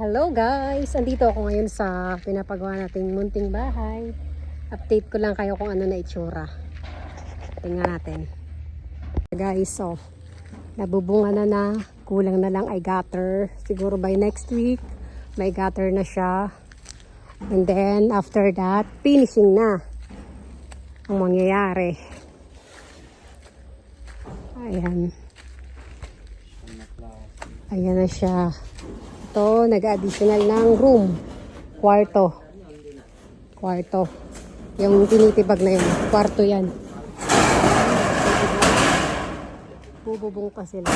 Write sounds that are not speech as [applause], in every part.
Hello guys! Andito ako ngayon sa pinapagawa nating munting bahay. Update ko lang kayo kung ano na itsura. Tingnan natin. Guys, so, nabubunga na na. Kulang na lang ay gutter. Siguro by next week, may gutter na siya. And then, after that, finishing na ang mangyayari. Ayan. Ayan na siya. Ito, nag-additional ng room. Kwarto. Kwarto. Yung tinitibag na yun. Kwarto yan. Bububong pa sila.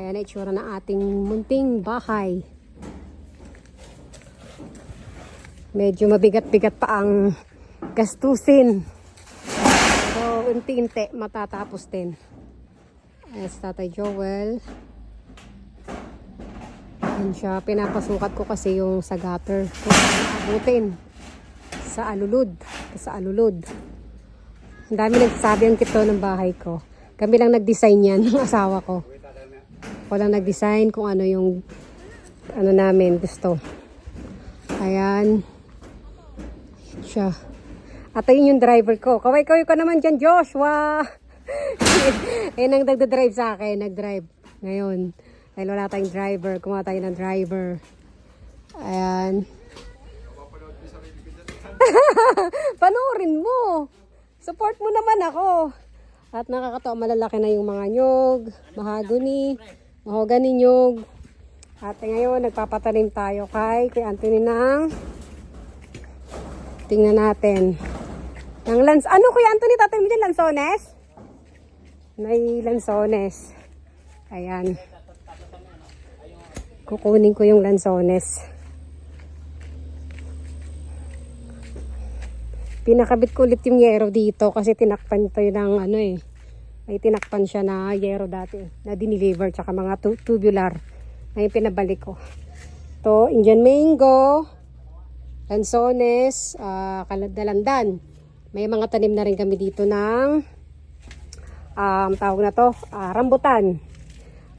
Ayan na itsura ng ating munting bahay. Medyo mabigat-bigat pa ang gastusin. So, unti-unti matatapos din. Si Tatay Joel. Yan siya. Pinapasukat ko kasi yung sa gutter. Kung abutin. Sa alulod. Sa alulod. Ang dami nagsasabi ang kito ng bahay ko. Kami lang nag-design yan [laughs] ng asawa ko. Ako lang nag-design kung ano yung ano namin gusto. Ayan. Ayan siya. At ayun yung driver ko. Kaway-kaway ko naman dyan, Joshua. [laughs] Ayun ang nagda-drive sa akin. Nag-drive ngayon. Dahil wala tayong driver. Kumuha tayo ng driver. Ayan. [laughs] Panoorin mo. Support mo naman ako. At nakakatawa, malalaki na yung mga nyog, mahaguni, mahogani nyog. At ngayon, nagpapatanim tayo kay Kuya Anthony ng tingnan natin. Ng lans, ano Kuya Anthony, tatanim dyan, lansones? May lansones. Ayan. Kukunin ko yung lansones. Pinakabit ko ulit yung yero dito kasi tinakpan to ng ano eh. May tinakpan siya na yero dati na diniliver tsaka mga tu- tubular. Ngayon pinabalik ko. To Indian mango, lansones, uh, kaladalandan. May mga tanim na rin kami dito ng um, tawag na to, ah, rambutan.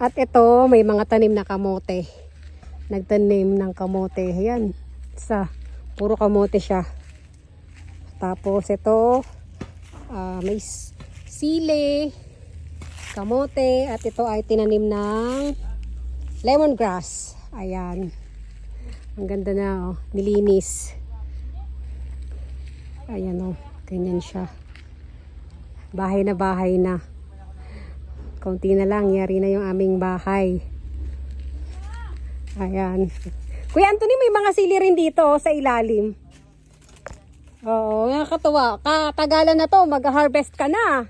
At ito, may mga tanim na kamote. Nagtanim ng kamote. Ayan. Sa puro kamote siya. Tapos ito, ah, may sili, kamote, at ito ay tinanim ng lemongrass. Ayan. Ang ganda na, oh. Nilinis. Ayan, oh. Ganyan siya. Bahay na bahay na. Kaunti na lang, yari na yung aming bahay. Ayan. Kuya Anthony, may mga sili rin dito oh, sa ilalim. Oo, nakakatuwa. Katagalan na to, mag-harvest ka na.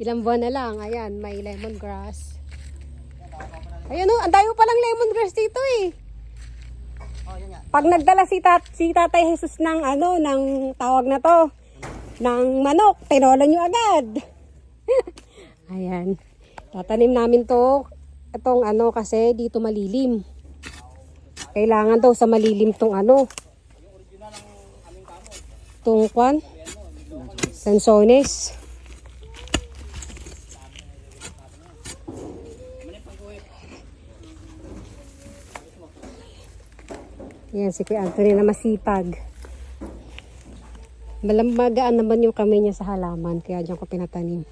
Ilang buwan na lang. Ayan, may lemongrass. Ayan o, ang dayo palang lemongrass dito eh. Pag nagdala si, tat si Tatay Jesus ng ano, ng tawag na to, ng manok, tinola nyo agad. [laughs] Ayan. Tatanim namin to, itong ano kasi dito malilim. Kailangan daw sa malilim tong ano, tong kwan, sansones. Yan, si Kuya Anthony na masipag. Malamagaan naman yung kamay niya sa halaman, kaya diyan ko pinatanim.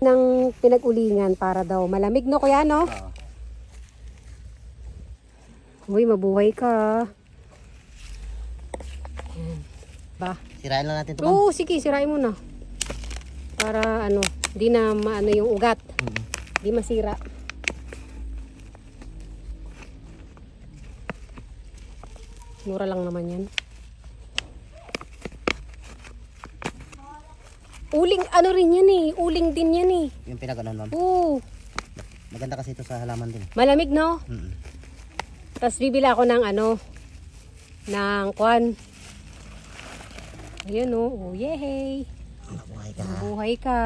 Ng pinag-ulingan para daw malamig no kuya no? Uy, mabuhay ka. Ayan. Ba? Sirain lang natin ito. Oo, sige, sirain mo na. Para ano, di na maano yung ugat. Mm. Di masira. Mura lang naman yan. Uling, ano rin yan eh. Uling din yan eh. Yung pinaganon ma'am. Oo, Maganda kasi ito sa halaman din. malamig no? Mm. Tapos bibili ako ng ano, ng kwan. Ayun oh, oh yehey. Mabuhay ka. Buhay ka.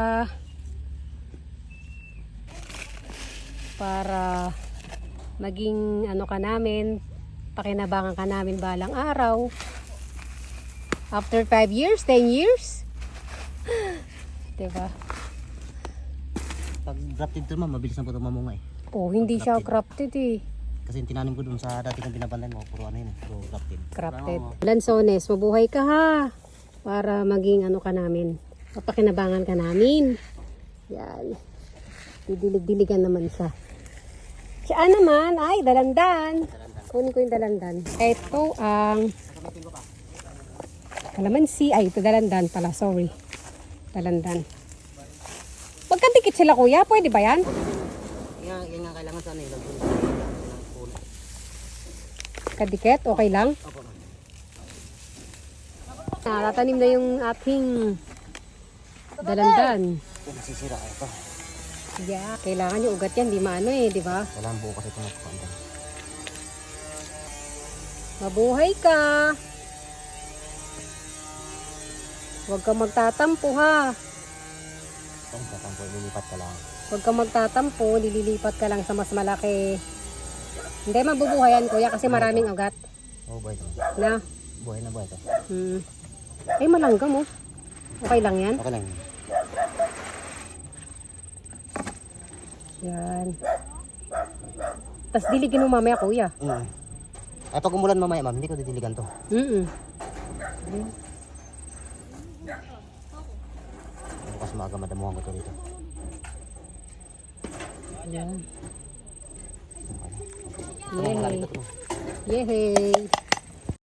Para maging ano ka namin, pakinabangan ka namin balang araw. After 5 years, 10 years. 'Di ba? Pag grafted to ma'am, mabilis na po ito mamunga eh. Oh, hindi siya crafted eh. Kasi yung tinanim ko dun sa dati kong binabandan mo, puro ano yun eh, puro grafted. Crafted. Lansones, mabuhay ka ha. Para maging ano ka namin. Papakinabangan ka namin. Yan. Didilig-diligan naman siya. Siya naman, ay, dalandan. Kunin ko yung dalandan. Ito ang kalamansi. Ay, ito dalandan pala. Sorry. Dalandan. Magkadikit sila kuya. Pwede ba yan? Yan, yan nga kailangan sa ano lagyan ng puno. Kadikit? Okay lang? Opo ma'am. Natatanim na yung ating dalandan. Kung nasisira ka ito. Yeah. Kailangan yung ugat yan, di maano eh, di ba? Kailangan buo kasi ito. Mabuhay ka! Huwag kang magtatampo ha. Ito, sa tampo, lilipat ka lang. Huwag kang magtatampo, nililipat ka lang sa mas malaki. Hindi mabubuhayan kuya kasi maraming ugat. Oo, buhay ito. Na? Buhay na buhay ito. Hmm. Ay, malanggam oh. Okay lang yan? Okay lang. Yan. Tapos diligin mo mamaya kuya. Mm. At pag umulan mamaya ma'am, hindi ko didiligan to. Mm Bukas maaga madamuhan ko to dito. Yan. Ito, malaki